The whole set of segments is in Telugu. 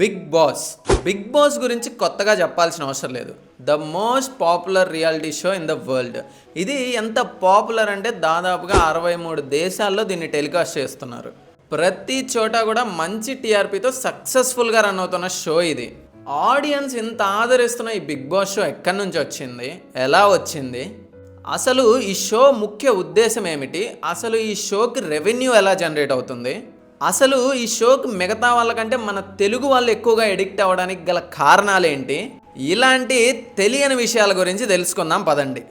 Big boss. బిగ్ బాస్ గురించి కొత్తగా చెప్పాల్సిన అవసరం లేదు. The most popular reality show in the world. ఇది ఎంత పాపులర్ అంటే దాదాపుగా అరవై మూడు దేశాల్లో దీన్ని టెలికాస్ట్ చేస్తున్నారు. ప్రతి చోట కూడా మంచి టీఆర్పీతో సక్సెస్ఫుల్గా రన్ అవుతున్న షో ఇది. ఆడియన్స్ ఇంత ఆదరిస్తున్న ఈ బిగ్ బాస్ షో ఎక్కడి నుంచి వచ్చింది? ఎలా వచ్చింది? అసలు ఈ షో ముఖ్య ఉద్దేశం ఏమిటి? అసలు ఈ షోకి రెవెన్యూ ఎలా జనరేట్ అవుతుంది? అసలు ఈ షోకి మిగతా వాళ్ళకంటే మన తెలుగు వాళ్ళు ఎక్కువగా ఎడిక్ట్ అవ్వడానికి గల కారణాలేంటి? ఇలాంటి తెలియని విషయాల గురించి తెలుసుకుందాం పదండి.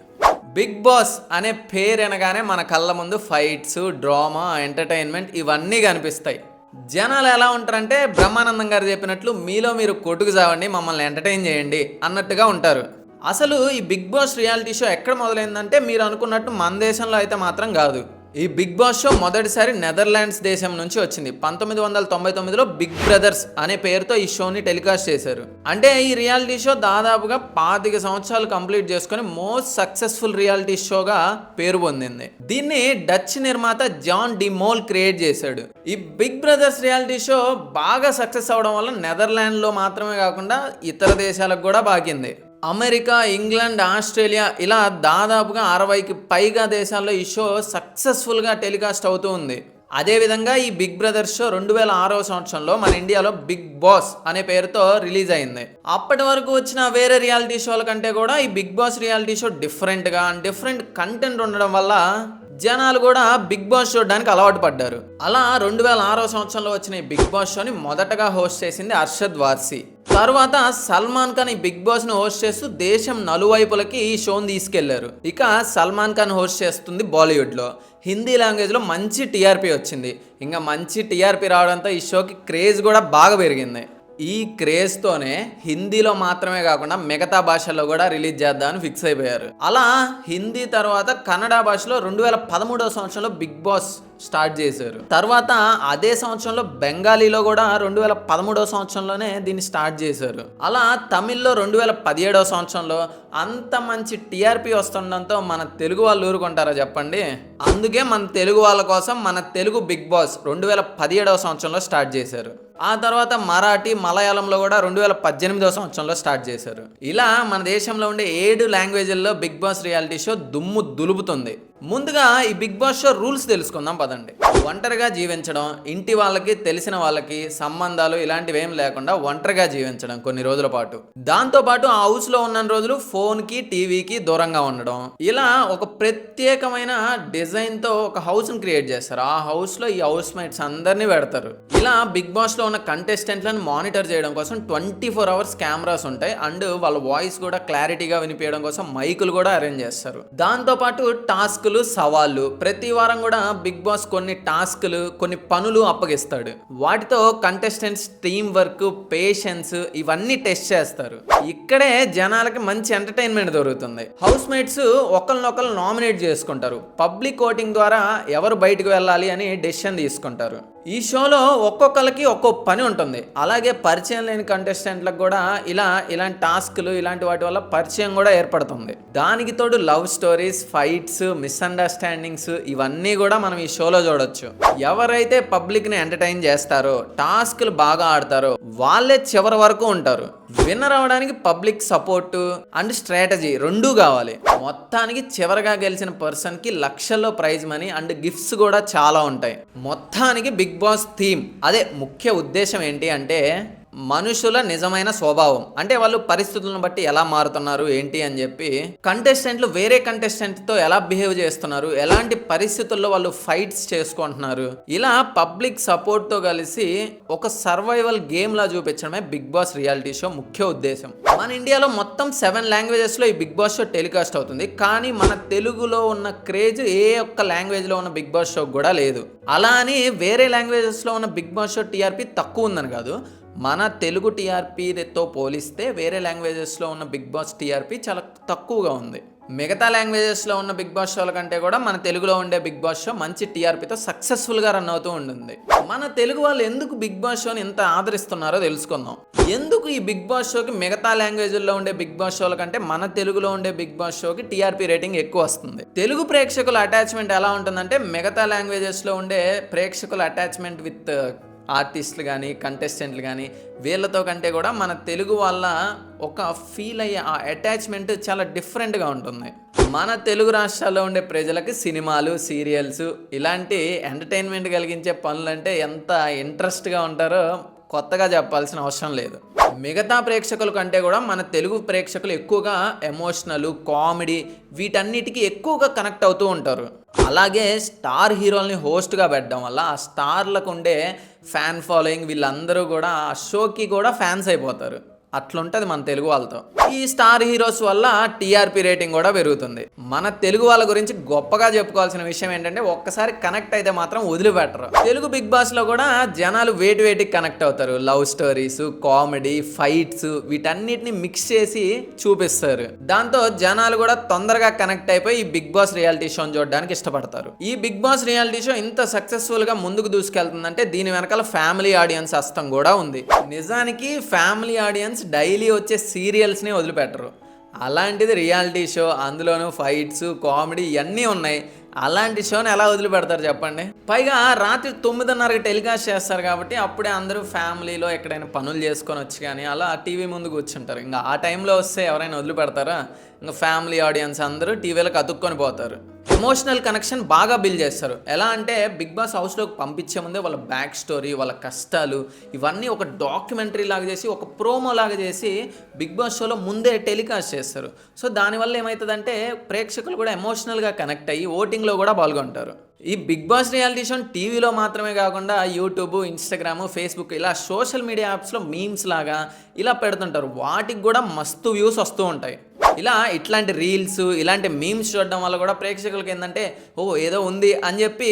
బిగ్ బాస్ అనే పేరు అనగానే మన కళ్ళ ముందు ఫైట్స్ డ్రామా ఎంటర్టైన్మెంట్ ఇవన్నీ కనిపిస్తాయి. జనాలు ఎలా ఉంటారంటే బ్రహ్మానందం గారు చెప్పినట్లు మీలో మీరు కొట్టుకు చావండి మమ్మల్ని ఎంటర్టైన్ చేయండి అన్నట్టుగా ఉంటారు. అసలు ఈ బిగ్ బాస్ రియాలిటీ షో ఎక్కడ మొదలైందంటే మీరు అనుకున్నట్టు మన దేశంలో అయితే మాత్రం కాదు. ఈ బిగ్ బాస్ షో మొదటిసారి నెదర్లాండ్స్ దేశం నుంచి వచ్చింది. పంతొమ్మిది వందల తొంభై తొమ్మిదిలో బిగ్ బ్రదర్స్ అనే పేరుతో ఈ షోని టెలికాస్ట్ చేశారు. అంటే ఈ రియాలిటీ షో దాదాపుగా పాతిక సంవత్సరాలు కంప్లీట్ చేసుకొని మోస్ట్ సక్సెస్ఫుల్ రియాలిటీ షోగా పేరు పొందింది. దీన్ని డచ్ నిర్మాత జాన్ డిమోల్ క్రియేట్ చేశాడు. ఈ బిగ్ బ్రదర్స్ రియాలిటీ షో బాగా సక్సెస్ అవడం వల్ల నెదర్లాండ్లో మాత్రమే కాకుండా ఇతర దేశాలకు కూడా బాగింది. అమెరికా ఇంగ్లాండ్ ఆస్ట్రేలియా ఇలా దాదాపుగా అరవైకి పైగా దేశాల్లో ఈ షో సక్సెస్ఫుల్గా టెలికాస్ట్ అవుతూ ఉంది. అదేవిధంగా ఈ బిగ్ బ్రదర్ షో రెండు వేల ఆరో సంవత్సరంలో మన ఇండియాలో బిగ్ బాస్ అనే పేరుతో రిలీజ్ అయింది. అప్పటి వరకు వచ్చిన వేరే రియాలిటీ షోల కంటే కూడా ఈ బిగ్ బాస్ రియాలిటీ షో డిఫరెంట్గా డిఫరెంట్ కంటెంట్ ఉండడం వల్ల జనాలు కూడా బిగ్ బాస్ చూడడానికి అలవాటు పడ్డారు. అలా రెండు వేల ఆరో సంవత్సరంలో వచ్చిన ఈ బిగ్ బాస్ షోని మొదటగా హోస్ట్ చేసింది అర్షద్ వార్సీ. తర్వాత సల్మాన్ ఖాన్ ఈ బిగ్ బాస్ను హోస్ట్ చేస్తూ దేశం నలువైపులకి ఈ షోని తీసుకెళ్ళారు. ఇక సల్మాన్ ఖాన్ హోస్ట్ చేస్తుంది బాలీవుడ్లో హిందీ లాంగ్వేజ్లో మంచి టీఆర్పీ వచ్చింది. ఇంకా మంచి టీఆర్పీ రావడంతో ఈ షోకి క్రేజ్ కూడా బాగా పెరిగింది. ఈ క్రేజ్తోనే హిందీలో మాత్రమే కాకుండా మిగతా భాషల్లో కూడా రిలీజ్ చేద్దామని ఫిక్స్ అయిపోయారు. అలా హిందీ తర్వాత కన్నడ భాషలో రెండు వేల పదమూడవ సంవత్సరంలో బిగ్ బాస్ స్టార్ట్ చేశారు. తర్వాత అదే సంవత్సరంలో బెంగాలీలో కూడా రెండు వేల పదమూడవ సంవత్సరంలోనే దీన్ని స్టార్ట్ చేశారు. అలా తమిళ్ళో రెండు వేల పదిహేడవ సంవత్సరంలో అంత మంచి టీఆర్పీ వస్తుండడంతో మన తెలుగు వాళ్ళు ఊరుకుంటారా చెప్పండి? అందుకే మన తెలుగు వాళ్ళ కోసం మన తెలుగు బిగ్ బాస్ రెండు వేల పదిహేడవ సంవత్సరంలో స్టార్ట్ చేశారు. ఆ తర్వాత మరాఠీ మలయాళంలో కూడా రెండు వేల పద్దెనిమిదవ సంవత్సరంలో స్టార్ట్ చేశారు. ఇలా మన దేశంలో ఉండే ఏడు లాంగ్వేజ్ల్లో బిగ్ బాస్ రియాలిటీ షో దుమ్ము దులుపుతుంది. ముందుగా ఈ బిగ్ బాస్ షో రూల్స్ తెలుసుకుందాం పదండి. ఒంటరిగా జీవించడం ఇంటి వాళ్ళకి తెలిసిన వాళ్ళకి సంబంధాలు ఇలాంటివి ఏం లేకుండా ఒంటరిగా జీవించడం కొన్ని రోజుల పాటు. దాంతో పాటు ఆ హౌస్లో ఉన్న రోజులు ఫోన్కి టీవీకి దూరంగా ఉండడం. ఇలా ఒక ప్రత్యేకమైన డిజైన్తో ఒక హౌస్ని క్రియేట్ చేస్తారు. ఆ హౌస్లో ఈ హౌస్ మేట్స్ అందరినీ పెడతారు. ఇలా బిగ్ బాస్లో ఉన్న కంటెస్టెంట్లను మానిటర్ చేయడం కోసం ట్వంటీ ఫోర్ అవర్స్ కెమెరాస్ ఉంటాయి. అండ్ వాళ్ళ వాయిస్ కూడా క్లారిటీగా వినిపించడం కోసం మైకులు కూడా అరేంజ్ చేస్తారు. దాంతో పాటు టాస్క్లు సవాళ్ళు. ప్రతి వారం కూడా బిగ్ బాస్ కొన్ని టాస్క్లు కొన్ని పనులు అప్పగిస్తాడు. వాటితో కంటెస్టెంట్స్ టీం వర్క్ పేషెన్స్ ఇవన్నీ టెస్ట్ చేస్తారు. ఇక్కడే జనాలకి మంచి ఎంటర్టైన్మెంట్ దొరుకుతుంది. హౌస్ మేట్స్ ఒకరినొకరు నామినేట్ చేసుకుంటారు. పబ్లిక్ ఓటింగ్ ద్వారా ఎవరు బయటకు వెళ్ళాలి అని డెసిషన్ తీసుకుంటారు. ఈ షోలో ఒక్కొక్కరికి ఒక్కో పని ఉంటుంది. అలాగే పరిచయం లేని కంటెస్టెంట్లకు కూడా ఇలా ఇలాంటి టాస్క్లు ఇలాంటి వాటి వల్ల పరిచయం కూడా ఏర్పడుతుంది. దానికి తోడు లవ్ స్టోరీస్ ఫైట్స్ మిస్అండర్స్టాండింగ్స్ ఇవన్నీ కూడా మనం ఈ షోలో చూడొచ్చు. ఎవరైతే పబ్లిక్ని ఎంటర్టైన్ చేస్తారో టాస్క్లు బాగా ఆడతారో వాళ్ళే చివరి వరకు ఉంటారు. విన్నర్ అవడానికి పబ్లిక్ సపోర్ట్ అండ్ స్ట్రాటజీ రెండూ కావాలి. మొత్తానికి చివరిగా గెలిచిన పర్సన్కి లక్షల్లో ప్రైజ్ మనీ అండ్ గిఫ్ట్స్ కూడా చాలా ఉంటాయి. మొత్తానికి బిగ్ బాస్ థీమ్. అదే ముఖ్య ఉద్దేశం ఏంటి అంటే మనుషుల నిజమైన స్వభావం. అంటే వాళ్ళు పరిస్థితులను బట్టి ఎలా మారుతున్నారు ఏంటి అని చెప్పి కంటెస్టెంట్లు వేరే కంటెస్టెంట్తో ఎలా బిహేవ్ చేస్తున్నారు ఎలాంటి పరిస్థితుల్లో వాళ్ళు ఫైట్స్ చేసుకుంటున్నారు. ఇలా పబ్లిక్ సపోర్ట్తో కలిసి ఒక సర్వైవల్ గేమ్లా చూపించడమే బిగ్ బాస్ రియాలిటీ షో ముఖ్య ఉద్దేశం. మన ఇండియాలో మొత్తం సెవెన్ లాంగ్వేజెస్లో ఈ బిగ్ బాస్ షో టెలికాస్ట్ అవుతుంది. కానీ మన తెలుగులో ఉన్న క్రేజ్ ఏ ఒక్క లాంగ్వేజ్లో ఉన్న బిగ్ బాస్ షో కూడా లేదు. అలా అని వేరే లాంగ్వేజెస్లో ఉన్న బిగ్ బాస్ షో టీఆర్పీ తక్కువ ఉందని కాదు. మన తెలుగు టీఆర్పీతో పోలిస్తే వేరే లాంగ్వేజెస్లో ఉన్న బిగ్ బాస్ టీఆర్పీ చాలా తక్కువగా ఉంది. మిగతా లాంగ్వేజెస్లో ఉన్న బిగ్ బాస్ షోల కంటే కూడా మన తెలుగులో ఉండే బిగ్ బాస్ షో మంచి టీఆర్పీతో సక్సెస్ఫుల్గా రన్ అవుతూ ఉంటుంది. మన తెలుగు వాళ్ళు ఎందుకు బిగ్ బాస్ షోని ఎంత ఆదరిస్తున్నారో తెలుసుకుందాం. ఎందుకు ఈ బిగ్ బాస్ షోకి మిగతా లాంగ్వేజ్ల్లో ఉండే బిగ్ బాస్ షోల కంటే మన తెలుగులో ఉండే బిగ్ బాస్ షోకి టీఆర్పీ రేటింగ్ ఎక్కువ వస్తుంది. తెలుగు ప్రేక్షకుల అటాచ్మెంట్ ఎలా ఉంటుందంటే మిగతా లాంగ్వేజెస్లో ఉండే ప్రేక్షకుల అటాచ్మెంట్ విత్ ఆర్టిస్టులు కానీ కంటెస్టెంట్లు కానీ వీళ్ళతో కంటే కూడా మన తెలుగు వాళ్ళ ఒక ఫీల్ అయ్యే ఆ అటాచ్మెంట్ చాలా డిఫరెంట్గా ఉంటుంది. మన తెలుగు రాష్ట్రాల్లో ఉండే ప్రజలకి సినిమాలు సీరియల్స్ ఇలాంటి ఎంటర్టైన్మెంట్ కలిగించే పనులంటే ఎంత ఇంట్రెస్ట్గా ఉంటారో కొత్తగా చెప్పాల్సిన అవసరం లేదు. మిగతా ప్రేక్షకుల కంటే కూడా మన తెలుగు ప్రేక్షకులు ఎక్కువగా ఎమోషనల్ కామెడీ వీటన్నిటికీ ఎక్కువగా కనెక్ట్ అవుతూ ఉంటారు. అలాగే స్టార్ హీరోల్ని హోస్ట్గా పెట్టడం వల్ల ఆ స్టార్లకు ఉండే ఫ్యాన్ ఫాలోయింగ్ వీళ్ళందరూ కూడా ఆ షోకి కూడా ఫ్యాన్స్ అయిపోతారు. అట్లుంటుంది మన తెలుగు వాళ్ళతో. ఈ స్టార్ హీరోస్ వల్ల టీఆర్పీ రేటింగ్ కూడా పెరుగుతుంది. మన తెలుగు వాళ్ళ గురించి గొప్పగా చెప్పుకోవాల్సిన విషయం ఏంటంటే ఒక్కసారి కనెక్ట్ అయితే మాత్రం వదిలిపెట్టరు. తెలుగు బిగ్ బాస్లో కూడా జనాలు వేటి వేటికి కనెక్ట్ అవుతారు. లవ్ స్టోరీస్ కామెడీ ఫైట్స్ వీటన్నిటిని మిక్స్ చేసి చూపిస్తారు. దాంతో జనాలు కూడా తొందరగా కనెక్ట్ అయిపోయి ఈ బిగ్ బాస్ రియాలిటీ షోని చూడడానికి ఇష్టపడతారు. ఈ బిగ్ బాస్ రియాలిటీ షో ఇంత సక్సెస్ఫుల్గా ముందుకు దూసుకెళ్తుందంటే దీని వెనకాల ఫ్యామిలీ ఆడియన్స్ అస్తం కూడా ఉంది. నిజానికి ఫ్యామిలీ ఆడియన్స్ డైలీ వచ్చే సీరియల్స్ని వదిలిపెట్టరు. అలాంటిది రియాలిటీ షో అందులోనూ ఫైట్స్ కామెడీ ఇవన్నీ ఉన్నాయి. అలాంటి షోని ఎలా వదిలిపెడతారు చెప్పండి? పైగా రాత్రి తొమ్మిదిన్నరకి టెలికాస్ట్ చేస్తారు కాబట్టి అప్పుడే అందరూ ఫ్యామిలీలో ఎక్కడైనా పనులు చేసుకొని వచ్చి కానీ అలా టీవీ ముందు కూర్చుంటారు. ఇంకా ఆ టైంలో వస్తే ఎవరైనా వదిలిపెడతారా? ఇంకా ఫ్యామిలీ ఆడియన్స్ అందరూ టీవీలకు అతుక్కొని పోతారు. ఎమోషనల్ కనెక్షన్ బాగా బిల్డ్ చేస్తారు. ఎలా అంటే బిగ్ బాస్ హౌస్లోకి పంపించే ముందే వాళ్ళ బ్యాక్ స్టోరీ వాళ్ళ కష్టాలు ఇవన్నీ ఒక డాక్యుమెంటరీ లాగా చేసి ఒక ప్రోమో లాగా చేసి బిగ్ బాస్ షోలో ముందే టెలికాస్ట్ చేస్తారు. సో దానివల్ల ఏమవుతుందంటే ప్రేక్షకులు కూడా ఎమోషనల్గా కనెక్ట్ అయ్యి ఓటింగ్లో కూడా పాల్గొంటారు. ఈ బిగ్ బాస్ రియాలిటీ షో టీవీలో మాత్రమే కాకుండా యూట్యూబ్ ఇన్స్టాగ్రామ్ ఫేస్బుక్ ఇలా సోషల్ మీడియా యాప్స్లో మీమ్స్ లాగా ఇలా పెడుతుంటారు. వాటికి కూడా మస్తు వ్యూస్ వస్తూ ఉంటాయి. ఇలా ఇట్లాంటి రీల్స్ ఇలాంటి మీమ్స్ చూడడం వల్ల కూడా ప్రేక్షకులకి ఏంటంటే ఓ ఏదో ఉంది అని చెప్పి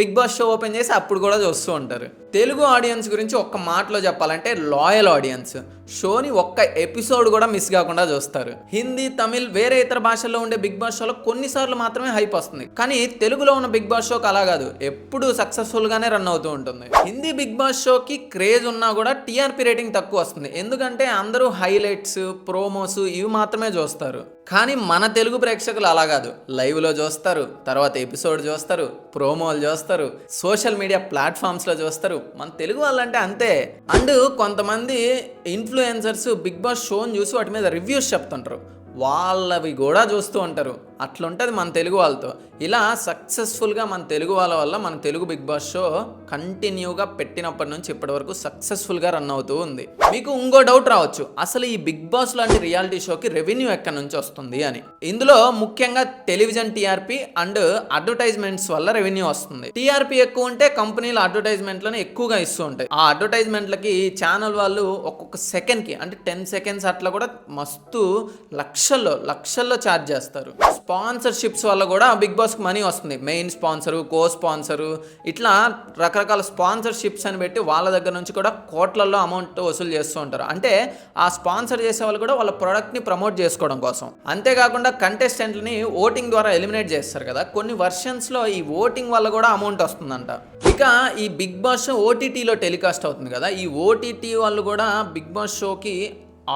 బిగ్ బాస్ షో ఓపెన్ చేసి అప్పుడు కూడా చూస్తూ ఉంటారు. తెలుగు ఆడియన్స్ గురించి ఒక్క మాటలో చెప్పాలంటే లాయల్ ఆడియన్స్ షోని ఒక్క ఎపిసోడ్ కూడా మిస్ కాకుండా చూస్తారు. హిందీ తమిళ్ వేరే ఇతర భాషల్లో ఉండే బిగ్ బాస్ షోలో కొన్నిసార్లు మాత్రమే హైప్ వస్తుంది. కానీ తెలుగులో ఉన్న బిగ్ బాస్ షోకి అలా కాదు. ఎప్పుడు సక్సెస్ఫుల్ గానే రన్ అవుతూ ఉంటుంది. హిందీ బిగ్ బాస్ షోకి క్రేజ్ ఉన్నా కూడా టీఆర్పీ రేటింగ్ తక్కువ వస్తుంది. ఎందుకంటే అందరూ హైలైట్స్ ప్రోమోస్ ఇవి మాత్రమే చూస్తారు. కానీ మన తెలుగు ప్రేక్షకులు అలా కాదు. లైవ్లో చూస్తారు తర్వాత ఎపిసోడ్ చూస్తారు ప్రోమోలు చూస్తారు సోషల్ మీడియా ప్లాట్ఫామ్స్లో చూస్తారు. మన తెలుగు వాళ్ళంటే అంతే. అండ్ కొంతమంది ఇన్ఫ్లుయెన్సర్స్ బిగ్ బాస్ షోని చూసి వాటి మీద రివ్యూస్ చెప్తుంటారు. వాళ్ళవి కూడా చూస్తూ ఉంటారు. అట్లుంటుంది మన తెలుగు వాళ్ళతో. ఇలా సక్సెస్ఫుల్గా మన తెలుగు వాళ్ళ వల్ల మన తెలుగు బిగ్ బాస్ షో కంటిన్యూగా పెట్టినప్పటి నుంచి ఇప్పటి వరకు సక్సెస్ఫుల్గా రన్ అవుతూ ఉంది. మీకు ఇంకో డౌట్ రావచ్చు. అసలు ఈ బిగ్ బాస్ లాంటి రియాలిటీ షోకి రెవెన్యూ ఎక్కడి నుంచి వస్తుంది అని. ఇందులో ముఖ్యంగా టెలివిజన్ టీఆర్పీ అండ్ అడ్వర్టైజ్మెంట్స్ వల్ల రెవెన్యూ వస్తుంది. టీఆర్పీ ఎక్కువ ఉంటే కంపెనీలు అడ్వర్టైజ్మెంట్లను ఎక్కువగా ఇస్తూ ఉంటాయి. ఆ అడ్వర్టైజ్మెంట్లకి ఛానల్ వాళ్ళు ఒక్కొక్క సెకండ్కి అంటే టెన్ సెకండ్స్ అట్లా కూడా మస్తు లక్షల్లో లక్షల్లో ఛార్జ్ చేస్తారు. స్పాన్సర్షిప్స్ వల్ల కూడా బిగ్ బాస్కి మనీ వస్తుంది. మెయిన్ స్పాన్సరు కో స్పాన్సరు ఇట్లా రకరకాల స్పాన్సర్షిప్స్ అని పెట్టి వాళ్ళ దగ్గర నుంచి కూడా కోట్లలో అమౌంట్ వసూలు చేస్తూ ఉంటారు. అంటే ఆ స్పాన్సర్ చేసే వాళ్ళు కూడా వాళ్ళ ప్రోడక్ట్ని ప్రమోట్ చేసుకోవడం కోసం. అంతేకాకుండా కంటెస్టెంట్ని ఓటింగ్ ద్వారా ఎలిమినేట్ చేస్తారు కదా. కొన్ని వర్షన్స్లో ఈ ఓటింగ్ వల్ల కూడా అమౌంట్ వస్తుందంట. ఇక ఈ బిగ్ బాస్ షో ఓటీటీలో టెలికాస్ట్ అవుతుంది కదా. ఈ ఓటీటీ వాళ్ళు కూడా బిగ్ బాస్ షోకి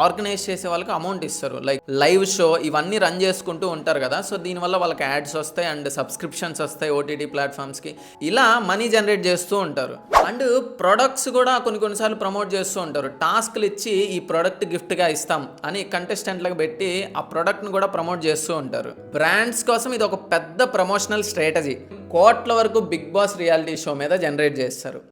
ఆర్గనైజ్ చేసే వాళ్ళకి అమౌంట్ ఇస్తారు. లైక్ లైవ్ షో ఇవన్నీ రన్ చేసుకుంటూ ఉంటారు కదా. సో దీనివల్ల వాళ్ళకి యాడ్స్ వస్తాయి అండ్ సబ్స్క్రిప్షన్స్ వస్తాయి ఓటీటీ ప్లాట్ఫామ్స్కి. ఇలా మనీ జనరేట్ చేస్తూ ఉంటారు. అండ్ ప్రొడక్ట్స్ కూడా కొన్ని కొన్నిసార్లు ప్రమోట్ చేస్తూ ఉంటారు. టాస్క్లు ఇచ్చి ఈ ప్రోడక్ట్ గిఫ్ట్గా ఇస్తాం అని కంటెస్టెంట్లకు పెట్టి ఆ ప్రొడక్ట్ని కూడా ప్రమోట్ చేస్తూ ఉంటారు. బ్రాండ్స్ కోసం ఇది ఒక పెద్ద ప్రమోషనల్ స్ట్రాటజీ. కోట్ల వరకు బిగ్ బాస్ రియాలిటీ షో మీద జనరేట్ చేస్తారు.